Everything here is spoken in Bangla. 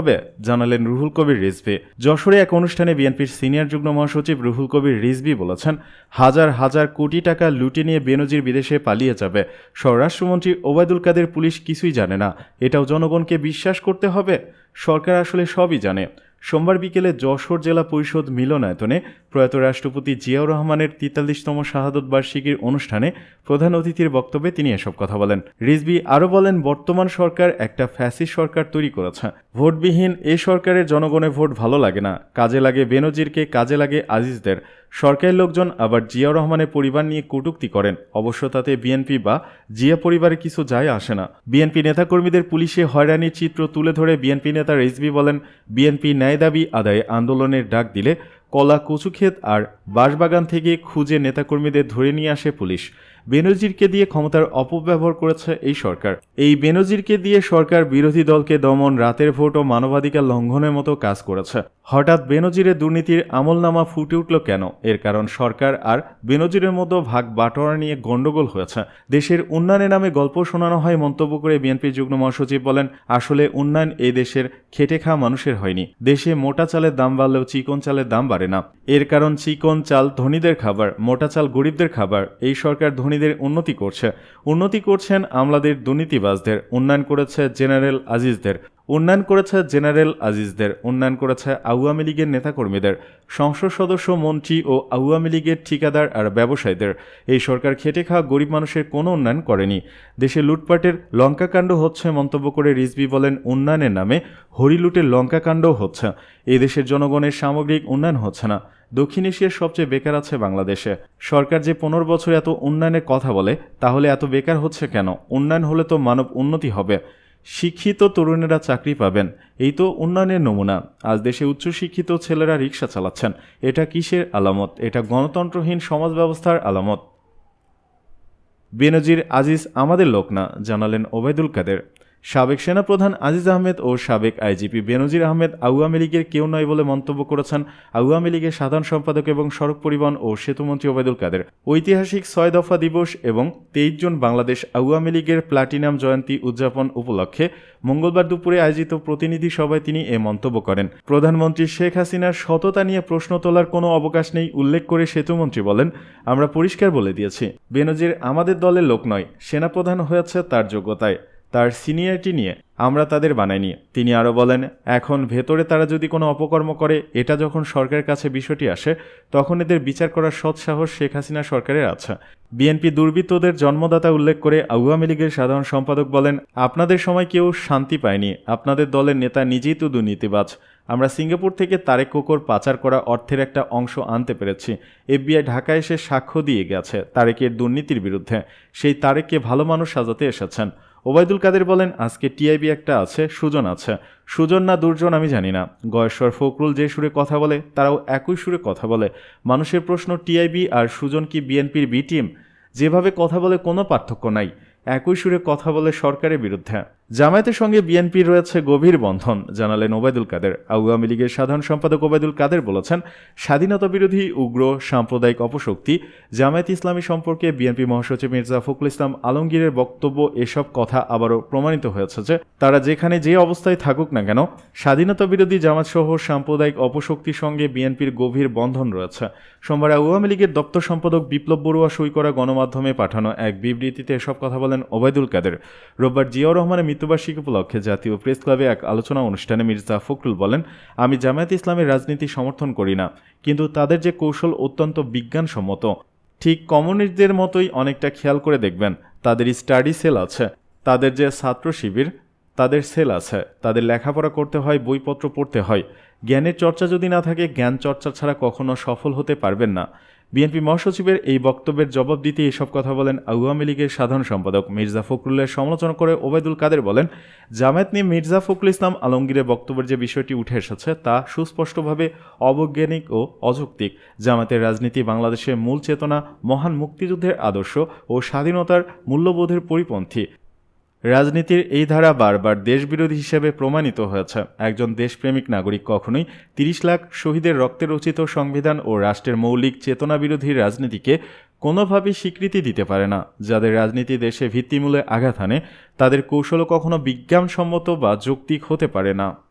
হবে। জানালেন রুহুল কবির রিজভি। যশোরে এক অনুষ্ঠানে বিএনপির সিনিয়র যুগ্ম মহাসচিব রুহুল কবির রিজভি বলেছেন, হাজার হাজার কোটি টাকা লুটে নিয়ে বেনজির বিদেশে পালিয়ে যাবে। স্বরাষ্ট্রমন্ত্রী ওবায়দুল কাদের পুলিশ কিছুই জানে না। এটাও জনগণকে বিশ্বাস করতে হবে? সরকার আসলে সবই জানে। সোমবার বিকেলে যশোর জেলা পরিষদ মিলনায়তনে প্রয়াত রাষ্ট্রপতি জিয়াউর রহমানের তেতাল্লিশতম শাহাদত বার্ষিকীর অনুষ্ঠানে প্রধান অতিথির বক্তব্যে তিনি এসব কথা বলেন। রিজবি আরও বলেন, বর্তমান সরকার একটা ফ্যাসিস সরকার তৈরি করেছে। ভোটবিহীন এ সরকারের জনগণের ভোট ভালো লাগে না। কাজে লাগে বেনজিরকে, কাজে লাগে আজিজদের। সরকারের লোকজন আবার জিয়া রহমানের পরিবার নিয়ে কটুক্তি করেন। অবশ্য তাতে বিএনপি বা জিয়া পরিবারে কিছু যায় আসে না। বিএনপি নেতাকর্মীদের পুলিশে হয়রানির চিত্র তুলে ধরে বিএনপি নেতা রেজবি বলেন, বিএনপি ন্যায় দাবি আদায়ে আন্দোলনের ডাক দিলে কলা, কচুক্ষেত আর বাঁশবাগান থেকে খুঁজে নেতাকর্মীদের ধরে নিয়ে আসে পুলিশ। বেনজিরকে দিয়ে ক্ষমতার অপব্যবহার করেছে এই সরকার। এই বেনজিরকে দিয়ে সরকার বিরোধী দলকে দমন, রাতের ভোট ও মানবাধিকার লঙ্ঘনের মতো কাজ করেছে। হঠাৎ বেনজিরের দুর্নীতির আমলনামা ফুটে উঠল কেন? এর কারণ সরকার আর বেনজিরের মধ্যে ভাগ বাটোয়ারা নিয়ে গণ্ডগোল হয়েছে। দেশের উন্নয়নের নামে গল্প শোনানো হয় মন্তব্য করে বিএনপির যুগ্ম মহাসচিব বলেন, আসলে উন্নয়ন এই দেশের খেটে খাওয়া মানুষের হয়নি। দেশে মোটা চালের দাম বাড়লেও চিকন চালের দাম বাড়ে না। এর কারণ চিকন চাল ধনীদের খাবার, মোটা চাল গরিবদের খাবার। এই সরকার ধনীদের উন্নতি করছে। উন্নতি করছেন আমলাদের দুর্নীতিবাজদের। উন্নয়ন করেছে জেনারেল আজিজদের। উন্নয়ন করেছে জেনারেল আজিজদের। উন্নয়ন করেছে আওয়ামী লীগের নেতাকর্মীদের। সংসদ সদস্য, মন্ত্রী ও আওয়ামী লীগের ঠিকাদার আর ব্যবসায়ীদের। এই সরকার খেটে খাওয়া গরিব মানুষের কোনো উন্নয়ন করেনি। দেশে লুটপাটের লঙ্কাকাণ্ড হচ্ছে মন্তব্য করে রিজবি বলেন, উন্নয়নের নামে হরিলুটের লঙ্কাকাণ্ডও হচ্ছে। এই দেশের জনগণের সামগ্রিক উন্নয়ন হচ্ছে না। দক্ষিণ এশিয়ার সবচেয়ে বেকার আছে বাংলাদেশে। সরকার যে পনেরো বছর এত উন্নয়নের কথা বলে, তাহলে এত বেকার হচ্ছে কেন? উন্নয়ন হলে তো মানব উন্নতি হবে। শিক্ষিত তরুণেরা চাকরি পাবেন। এই তো উন্নয়নের নমুনা। আজ দেশে উচ্চশিক্ষিত ছেলেরা রিক্সা চালাচ্ছেন। এটা কিসের আলামত? এটা গণতন্ত্রহীন সমাজ ব্যবস্থার আলামত। বেনজির আজিজ আমাদের লোক না, জানালেন ওবায়দুল কাদের। সাবেক সেনাপ্রধান আজিজ আহমেদ ও সাবেক আইজিপি বেনজির আহমেদ আওয়ামী লীগের কেউ নয় বলে মন্তব্য করেছেন আওয়ামী লীগের সাধারণ সম্পাদক এবং সড়ক পরিবহন ও সেতুমন্ত্রী ওবায়দুল কাদের। ঐতিহাসিক ছয় দফা দিবস এবং তেইশ জন বাংলাদেশ আওয়ামী লীগের প্লাটিনাম জয়ন্তী উদযাপন উপলক্ষে মঙ্গলবার দুপুরে আয়োজিত প্রতিনিধি সভায় তিনি এ মন্তব্য করেন। প্রধানমন্ত্রী শেখ হাসিনার সততা নিয়ে প্রশ্ন তোলার কোনো অবকাশ নেই উল্লেখ করে সেতুমন্ত্রী বলেন, আমরা পরিষ্কার বলে দিয়েছি, বেনজির আমাদের দলের লোক নয়, সেনাপ্রধান হয়েছে তার যোগ্যতায়। তার সিনিয়রিটি নিয়ে আমরা তাদের বানাইনি তিনি আরও বলেন, এখন ভেতরে তারা যদি কোনো অপকর্ম করে, এটা যখন সরকারের কাছে বিষয়টি আসে, তখন এদের বিচার করার সৎসাহস শেখ হাসিনা সরকারের আছে। বিএনপি দুর্বৃত্তদের জন্মদাতা উল্লেখ করে আওয়ামী লীগের সাধারণ সম্পাদক বলেন, আপনাদের সময় কেউ শান্তি পায়নি। আপনাদের দলের নেতা নিজেই তো দুর্নীতিবাজ। আমরা সিঙ্গাপুর থেকে তারেক কোকর পাচার করা অর্থের একটা অংশ আনতে পেরেছি। এফবিআই ঢাকায় এসে সাক্ষ্য দিয়ে গেছে তারেকের দুর্নীতির বিরুদ্ধে। সেই তারেককে ভালো মানুষ সাজাতে এসেছেন। ওবায়দুল কাদের বলেন, আজকে টিআইবি একটা আছে, সুজন আছে। সুজন না দুর্জন আমি জানি না। গয়েশ্বর ফখরুল যে সুরে কথা বলে, তারাও একই সুরে কথা বলে। মানুষের প্রশ্ন টিআইবি আর সুজন কি বিএনপির বি টিম? যেভাবে কথা বলে কোনো পার্থক্য নাই। একই সুরে কথা বলে সরকারের বিরুদ্ধে। জামায়াতের সঙ্গে বিএনপির রয়েছে গভীর বন্ধন, জানালেন ওবায়দুল কাদের। আওয়ামী লীগের সাধারণ সম্পাদক ওবায়দুল কাদের বলেছেন, স্বাধীনতা বিরোধী, উগ্র, সাম্প্রদায়িক অপশক্তি, জামায়াত ইসলামী সম্পর্কে বিএনপি মহাসচিব মির্জা ফখরুল ইসলাম আলমগীরের বক্তব্য এসব কথা আবারও প্রমাণিত হয়েছে যে, তারা যেখানে যে অবস্থায় থাকুক না কেন, স্বাধীনতা বিরোধী জামাত সহ সাম্প্রদায়িক অপশক্তির সঙ্গে বিএনপির গভীর বন্ধন রয়েছে। সোমবার আওয়ামী লীগের দপ্তর সম্পাদক বিপ্লব বড়ুয়া সই করা গণমাধ্যমে পাঠানো এক বিবৃতিতে এসব কথা বলেন ওবায়দুল কাদের। রোববার জিয়াউর রহমানের মৃত্যুবার্ষিকী উপলক্ষে জাতীয় প্রেস ক্লাবে এক আলোচনা অনুষ্ঠানে মির্জা ফখরুল বলেন, আমি জামায়াত ইসলামের রাজনীতি সমর্থন করি না, কিন্তু তাদের যে কৌশল অত্যন্ত বিজ্ঞানসম্মত। ঠিক কমিউনিস্টদের মতোই অনেকটা খেয়াল করে দেখবেন তাদের স্টাডি সেল আছে, তাদের যে ছাত্র শিবির, তাদের সেল আছে, তাদের লেখাপড়া করতে হয়, বইপত্র পড়তে হয়। জ্ঞানের চর্চা যদি না থাকে, জ্ঞান চর্চা ছাড়া কখনো সফল হতে পারবেন না। বিএনপি মহাসচিবের এই বক্তব্যের জবাব দিতে এসব কথা বলেন আওয়ামী লীগের সাধারণ সম্পাদক মির্জা ফখরুলের সমালোচনা করে ওবায়দুল কাদের বলেন, জামায়াত নিয়ে মির্জা ফখরুল ইসলাম আলমগীরের বক্তব্যের যে বিষয়টি উঠে এসেছে তা সুস্পষ্টভাবে অবৈজ্ঞানিক ও অযৌক্তিক। জামাতের রাজনীতি বাংলাদেশের মূল চেতনা, মহান মুক্তিযুদ্ধের আদর্শ ও স্বাধীনতার মূল্যবোধের পরিপন্থী। রাজনীতির এই ধারা বারবার দেশবিরোধী হিসেবে প্রমাণিত হয়েছে। একজন দেশপ্রেমিক নাগরিক কখনোই তিরিশ লাখ শহীদের রক্তে রচিত সংবিধান ও রাষ্ট্রের মৌলিক চেতনা বিরোধী রাজনীতিকে কোনোভাবেই স্বীকৃতি দিতে পারে না। যাদের রাজনীতি দেশে ভিত্তিমূলে আঘাত আনে, তাদের কৌশলও কখনো বিজ্ঞানসম্মত বা যৌক্তিক হতে পারে না।